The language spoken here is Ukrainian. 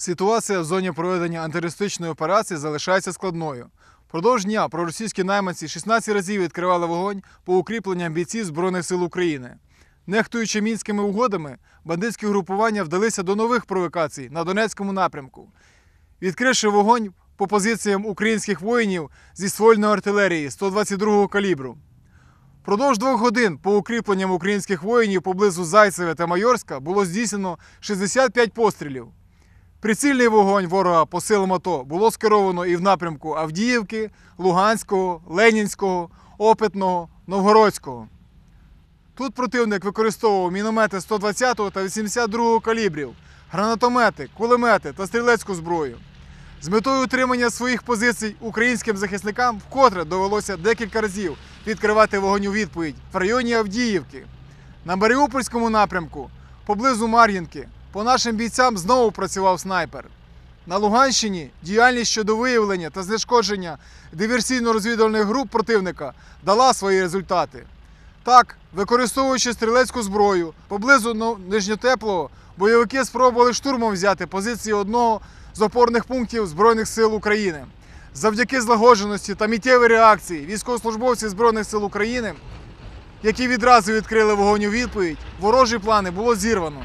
Ситуація в зоні проведення антитерористичної операції залишається складною. Продовж дня проросійські найманці 16 разів відкривали вогонь по укріпленням бійців Збройних сил України. Нехтуючи мінськими угодами, бандитські групування вдалися до нових провокацій на Донецькому напрямку, відкривши вогонь по позиціям українських воїнів зі ствольної артилерії 122-го калібру. Продовж двох годин по укріпленням українських воїнів поблизу Зайцеве та Майорська було здійснено 65 пострілів. Прицільний вогонь ворога по силам АТО було скеровано і в напрямку Авдіївки, Луганського, Ленінського, Опитного, Новгородського. Тут противник використовував міномети 120 та 82 калібрів, гранатомети, кулемети та стрілецьку зброю. З метою утримання своїх позицій українським захисникам вкотре довелося декілька разів відкривати вогонь у відповідь в районі Авдіївки. На Маріупольському напрямку, поблизу Мар'їнки, по нашим бійцям знову працював снайпер. На Луганщині діяльність щодо виявлення та знешкодження диверсійно-розвідувальних груп противника дала свої результати. Так, використовуючи стрілецьку зброю, поблизу Нижньотеплого, бойовики спробували штурмом взяти позиції одного з опорних пунктів Збройних сил України. Завдяки злагодженості та миттєвій реакції військовослужбовців Збройних сил України, які відразу відкрили вогонь у відповідь, ворожі плани було зірвано.